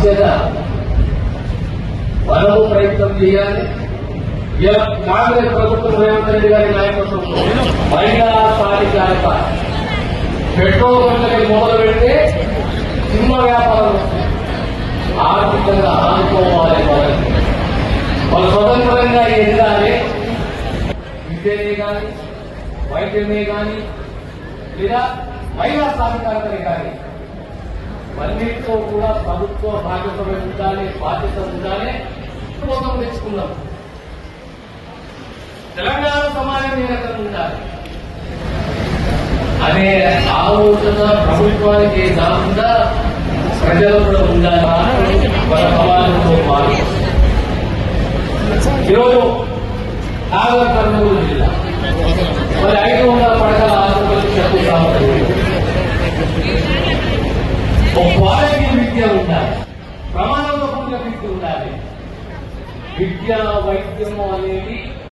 బాధ్యత. మనము ప్రయత్నం చేయాలి. కాంగ్రెస్ ప్రభుత్వం రేవంత్ రెడ్డి గారి నాయకత్వంలో మహిళా సాధికారత పెట్రోల్ బండ్లకి మొదలు పెడితే చిన్న వ్యాపారం ఆర్థికంగా ఆదుకోవాలి వాళ్ళకి. వాళ్ళు స్వతంత్రంగా ఎదగాలి. విద్యనే కానీ వైద్యమే కానీ లేదా మహిళా సాధికారతనే కానీ అన్నింటితో కూడా ప్రభుత్వ బాధ్యత ఉండాలి బాధ్యత ఉండాలి. కోసం తెచ్చుకున్నాం తెలంగాణ సమాజం ఏ రకంగా ఉండాలి? అనే ఆలోచన ప్రభుత్వానికి కాకుండా ప్రజలు కూడా ఉండాలి? మన సమాజంతో ఈరోజు నాగర్ కర్నూలు ఒక క్వాలిటీ విద్య ఉండాలి. ప్రమాణంలో కూడిన విద్య ఉండాలి. విద్య వైద్యము అనేది